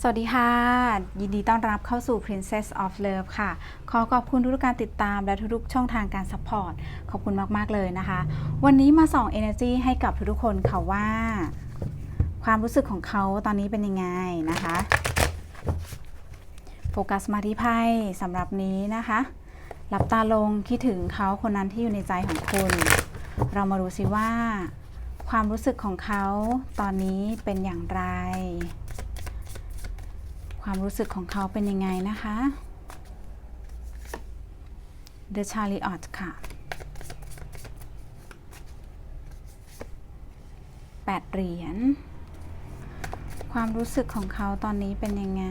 สวัสดีค่ะ ยินดีต้อนรับเข้าสู่ Princess of Love ค่ะ ขอขอบคุณทุกการติดตามและทุกช่องทางการซัพพอร์ต ขอบคุณมาก ๆ เลยนะคะ วันนี้มาส่อง Energy ให้กับทุกๆคนค่ะว่า ความรู้สึกของเขาตอนนี้เป็นยังไงนะคะ โฟกัสมาที่ไพ่สำหรับนี้นะคะ หลับตาลงคิดถึงเขาคนนั้นที่อยู่ในใจของคุณ เรามาดูสิว่า ความรู้สึกของเขาตอนนี้เป็นอย่างไร ความรู้สึกของเขาเป็นยังไงนะคะ The Chariot ค่ะแปดเหรียญ ความรู้สึกของเขาตอนนี้เป็นยังไง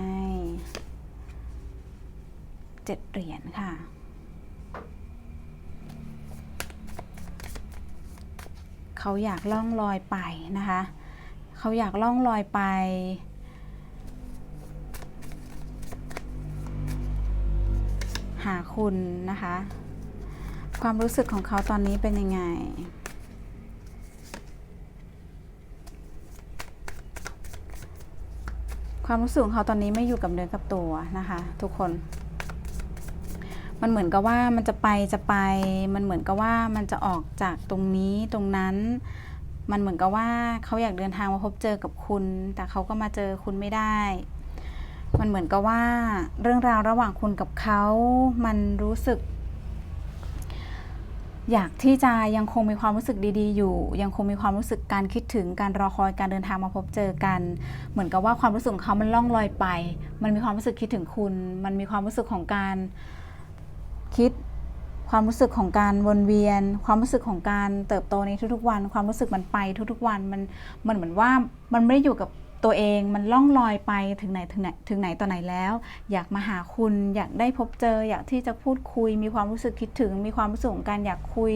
เจ็ดเหรียญค่ะเขาอยากล่องลอยไปนะคะ เขาอยากล่องลอยไป หาคุณนะคะ ความรู้สึกของเขาตอนนี้เป็นยังไงความรู้สึกของเขาตอนนี้ไม่อยู่กับเนื้อกับตัวนะคะ ทุกคน มันเหมือนกับว่ามันจะไปจะไป มันเหมือนกับว่ามันจะออกจากตรงนี้ตรงนั้น มันเหมือนกับว่าเขาอยากเดินทางมาพบเจอกับคุณ แต่เขาก็มาเจอคุณไม่ได้ มันเหมือนกับว่าเรื่องราวระหว่างคุณกับเขามันรู้สึก อยากที่จะยังคงมีความรู้สึกดี ๆ อยู่ ยังคงมีความรู้สึกการคิดถึงการรอคอยการเดินทางมาพบเจอกัน เหมือนกับว่าความรู้สึกของเขามันล่องลอยไป มันมีความรู้สึกคิดถึงคุณ มันมีความรู้สึกของการคิดความรู้สึกของการวนเวียน ความรู้สึกของการเติบโตในทุกๆวัน ความรู้สึกมันไปทุกๆวันมันมันเหมือนว่ามันไม่ได้อยู่กับ ตัวเองมันล่องลอยไปถึงไหนถึงไหนถึงไหนต่อไหนแล้ว อยากมาหาคุณอยากได้พบเจอ อยากที่จะพูดคุย มีความรู้สึกคิดถึง มีความรู้สึกของการอยากคุย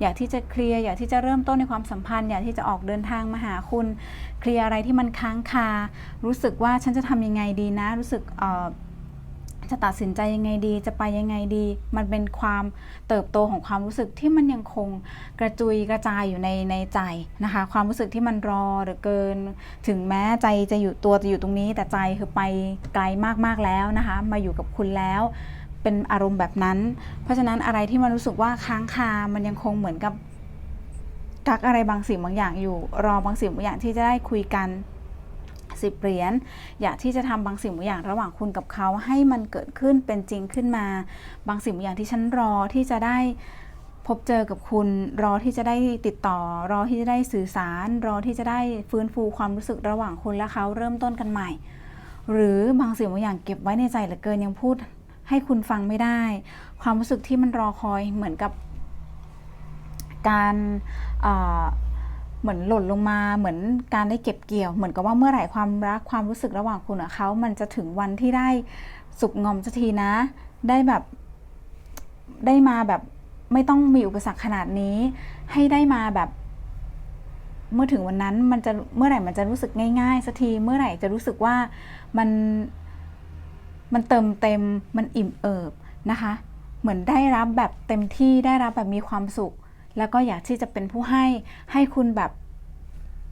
อยากที่จะเคลียร์อยากที่จะเริ่มต้นในความสัมพันธ์ อยากที่จะออกเดินทางมาหาคุณ เคลียร์อะไรที่มันค้างคา รู้สึกว่าฉันจะทำยังไงดีนะ รู้สึกเอ่อ จะตัดสินใจยังไงดี จะไปยังไงดี มันเป็นความเติบโตของความรู้สึกที่มันยังคงกระจุยกระจายอยู่ในในใจนะคะ ความรู้สึกที่มันรอเหลือเกิน ถึงแม้ใจจะอยู่ตัวจะอยู่ตรงนี้ แต่ใจคือไปไกลมากๆแล้วนะคะ มาอยู่กับคุณแล้วเป็นอารมณ์แบบนั้น เพราะฉะนั้นอะไรที่มันรู้สึกว่าค้างคา มันยังคงเหมือนกับกักอะไรบางสิ่งบางอย่างอยู่ รอบางสิ่งบางอย่างที่จะได้คุยกัน สิบเหรียญอยากที่จะทำบางสิ่งบางอย่างระหว่างคุณกับเขาให้มันเกิดขึ้นเป็นจริงขึ้นมา บางสิ่งบางอย่างที่ฉันรอที่จะได้พบเจอกับคุณรอที่จะได้ติดต่อ รอที่จะได้สื่อสาร รอที่จะได้ฟื้นฟูความรู้สึกระหว่างคุณและเขาเริ่มต้นกันใหม่ หรือบางสิ่งบางอย่างเก็บไว้ในใจเหลือเกินยังพูดให้คุณฟังไม่ได้ ความรู้สึกที่มันรอคอยเหมือนกับการ เหมือนหล่นลงมาเหมือนการได้เก็บเกี่ยว เหมือนกับว่าเมื่อไหร่ความรักความรู้สึกระหว่างคุณกับเขา มันจะถึงวันที่ได้สุกงอมสักทีนะ ได้แบบได้มาแบบไม่ต้องมีอุปสรรคขนาดนี้ ให้ได้มาแบบ เมื่อถึงวันนั้นมันจะเมื่อไหร่มันจะรู้สึกง่ายๆสักทีเมื่อไหร่จะรู้สึกว่ามันมันเติมเต็มมันอิ่มเอิบนะคะ เหมือนได้รับแบบเต็มที่ได้รับแบบมีความสุข แล้วก็อยากที่จะเป็นผู้ให้ให้คุณแบบ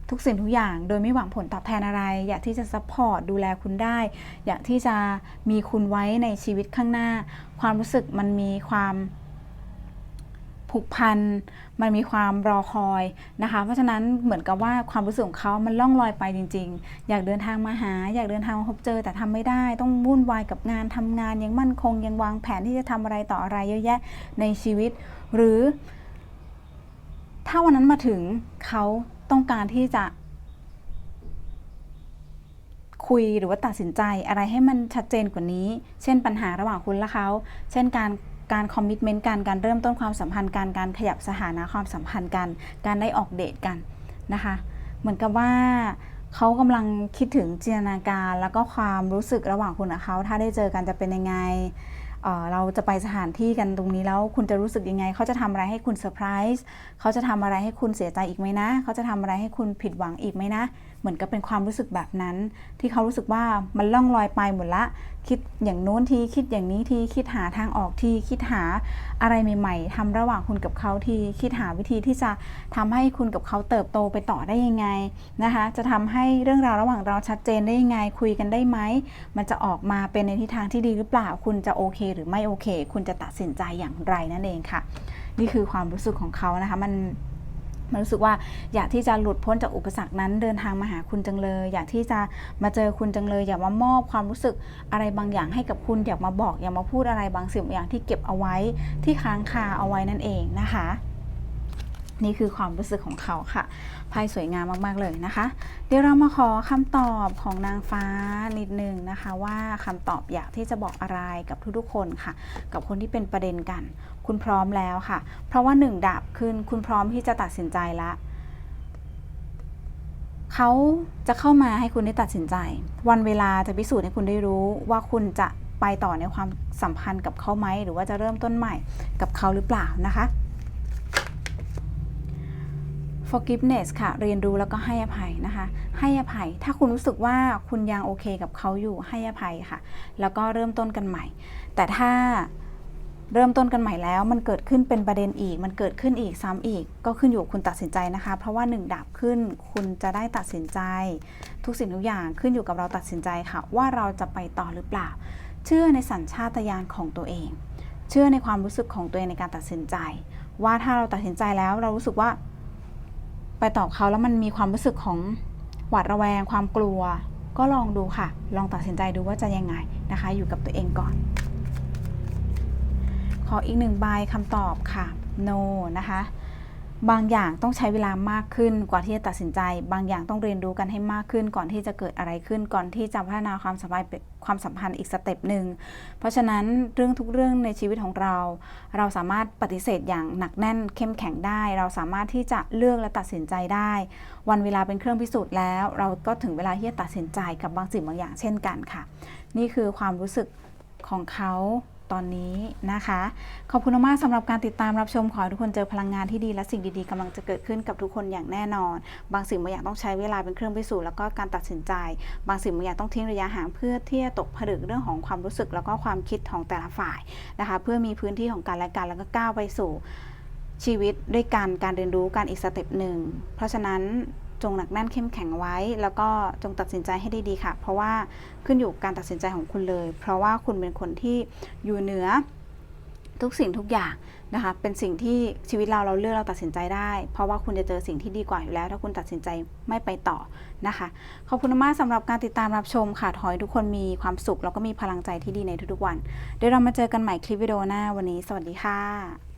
ทุกสิ่งทุกอย่าง โดยไม่หวังผลตอบแทนอะไร อยากที่จะซัพพอร์ตดูแลคุณได้ อยากที่จะมีคุณไว้ในชีวิตข้างหน้า ความรู้สึกมันมีความผูกพัน มันมีความรอคอยนะคะ เพราะฉะนั้นเหมือนกับว่าความรู้สึกของเขามันล่องลอยไปจริง ๆ อยากเดินทางมาหา อยากเดินทางมาพบเจอ แต่ทำไม่ได้ ต้องวุ่นวายกับงานทำงานยังมั่นคง ยังวางแผนที่จะทำอะไรต่ออะไรเยอะแยะในชีวิต หรือ ถ้าวันนั้นมาถึงเขาต้องการที่จะ คุยหรือว่าตัดสินใจอะไรให้มันชัดเจนกว่านี้ เช่นปัญหาระหว่างคุณและเขา เช่นการการคอมมิชเมนต์การการเริ่มต้นความสัมพันธ์การการขยับสถานะความสัมพันธ์กัน การได้ออกเดทกันนะคะ เหมือนกับว่าเขากำลังคิดถึงจินตนาการแล้วก็ความรู้สึกระหว่างคุณกับเขา ถ้าได้เจอกันจะเป็นยังไง เราจะไปสถานที่กันตรงนี้แล้วคุณจะรู้สึกยังไง เขาจะทำอะไรให้คุณเซอร์ไพรส์เขาจะทำอะไรให้คุณเสียใจอีกไหมนะ เขาจะทำอะไรให้คุณผิดหวังอีกไหมนะเหมือนกับเป็นความรู้สึกแบบนั้น ที่เขารู้สึกว่ามันล่องลอยไปหมดละ คิดอย่างโน้นทีคิดอย่างนี้ทีคิดหาทางออกทีคิดหาอะไรใหม่ ๆทำระหว่างคุณกับเขาทีคิดหาวิธีที่จะทำให้คุณกับเขาเติบโตไปต่อได้ยังไงนะคะ จะทำให้เรื่องราวระหว่างเราชัดเจนได้ยังไง คุยกันได้ไหมมันจะออกมาเป็นในทิศทางที่ดีหรือเปล่า คุณจะโอเค หรือไม่โอเค คุณจะตัดสินใจอย่างไรนั่นเองค่ะ นี่คือความรู้สึกของเขานะคะมัน มันรู้สึกว่าอยากที่จะหลุดพ้นจากอุปสรรคนั้นเดินทางมาหาคุณจังเลย อยากที่จะมาเจอคุณจังเลย อยากมามอบความรู้สึกอะไรบางอย่างให้กับคุณอยากมาบอก อยากมาพูดอะไรบางสิ่งบางอย่างที่เก็บเอาไว้ที่ค้างคาเอาไว้นั่นเองนะคะ นี่คือความรู้สึกของเขาค่ะไพ่สวยงามมากๆเลยนะคะ เดี๋ยวเรามาขอคำตอบของนางฟ้านิดนึงนะคะ ว่าคำตอบอยากที่จะบอกอะไรกับทุกๆคนค่ะ กับคนที่เป็นประเด็นกัน คุณพร้อมแล้วค่ะ เพราะว่าหนึ่งดาบขึ้นคุณพร้อมที่จะตัดสินใจละเขาจะเข้ามาให้คุณได้ตัดสินใจ วันเวลาจะพิสูจน์ให้คุณได้รู้ว่าคุณจะไปต่อในความสัมพันธ์กับเขาไหมหรือว่าจะเริ่มต้นใหม่กับเขาหรือเปล่านะคะ forgiveness ค่ะ เรียนรู้แล้วก็ให้อภัยนะคะ ให้อภัย ถ้าคุณรู้สึกว่าคุณยังโอเคกับเขาอยู่ให้อภัยค่ะ แล้วก็เริ่มต้นกันใหม่ แต่ถ้าเริ่มต้นกันใหม่แล้วมันเกิดขึ้นเป็นประเด็นอีก มันเกิดขึ้นอีกซ้ำอีก ก็ขึ้นอยู่คุณตัดสินใจนะคะ เพราะว่าหนึ่งดาบขึ้นคุณจะได้ตัดสินใจ ทุกสิ่งทุกอย่างขึ้นอยู่กับเราตัดสินใจค่ะ ว่าเราจะไปต่อหรือเปล่า เชื่อในสัญชาตญาณของตัวเอง เชื่อในความรู้สึกของตัวเองในการตัดสินใจ ว่าถ้าเราตัดสินใจแล้วเรารู้สึกว่า ไปตอบเขาแล้วมันมีความรู้สึกของหวาดระแวงความกลัว ก็ลองดูค่ะ ลองตัดสินใจดูว่าจะยังไงนะคะ อยู่กับตัวเองก่อน ขออีกหนึ่งใบคำตอบค่ะ no นะคะ บางอย่างต้องใช้เวลามากขึ้นกว่าที่จะตัดสินใจ บางอย่างต้องเรียนรู้กันให้มากขึ้น ก่อนที่จะเกิดอะไรขึ้น ก่อนที่จะพัฒนาความสัมพันธ์ความสัมพันธ์อีกสเต็ปหนึ่ง เพราะฉะนั้นเรื่องทุกเรื่องในชีวิตของเรา เราสามารถปฏิเสธอย่างหนักแน่นเข้มแข็งได้ เราสามารถที่จะเลือกและตัดสินใจได้ วันเวลาเป็นเครื่องพิสูจน์แล้ว เราก็ถึงเวลาที่จะตัดสินใจกับบางสิ่งบางอย่างเช่นกันค่ะ นี่คือความรู้สึกของเขา ตอนนี้นะคะ ขอบคุณมากสำหรับการติดตามรับชมขอให้ทุกคนเจอพลังงานที่ดีและสิ่งดีๆกำลังจะเกิดขึ้นกับทุกคนอย่างแน่นอน บางสิ่งบางอย่างต้องใช้เวลาเป็นเครื่องพิสูจน์แล้วก็การตัดสินใจ บางสิ่งบางอย่างต้องทิ้งระยะห่างเพื่อที่จะตกผลึกเรื่องของความรู้สึกแล้วก็ความคิดของแต่ละฝ่ายนะคะ เพื่อมีพื้นที่ของการและกันแล้วก็ก้าวไปสู่ชีวิตด้วยกันการเรียนรู้การอีกสเต็ปหนึ่งเพราะฉะนั้น จงหนักแน่นเข้มแข็งไว้ แล้วก็จงตัดสินใจให้ดีๆค่ะ เพราะว่าขึ้นอยู่การตัดสินใจของคุณเลย เพราะว่าคุณเป็นคนที่อยู่เหนือทุกสิ่งทุกอย่างนะคะ เป็นสิ่งที่ชีวิตเราเราเลือกเราตัดสินใจได้ เพราะว่าคุณจะเจอสิ่งที่ดีกว่าอยู่แล้ว ถ้าคุณตัดสินใจไม่ไปต่อนะคะ ขอบคุณมากสำหรับการติดตามรับชมค่ะขอให้ทุกคนมีความสุข แล้วก็มีพลังใจที่ดีในทุกๆวัน เดี๋ยวเรามาเจอกันใหม่คลิปวิดีโอหน้าวันนี้ สวัสดีค่ะ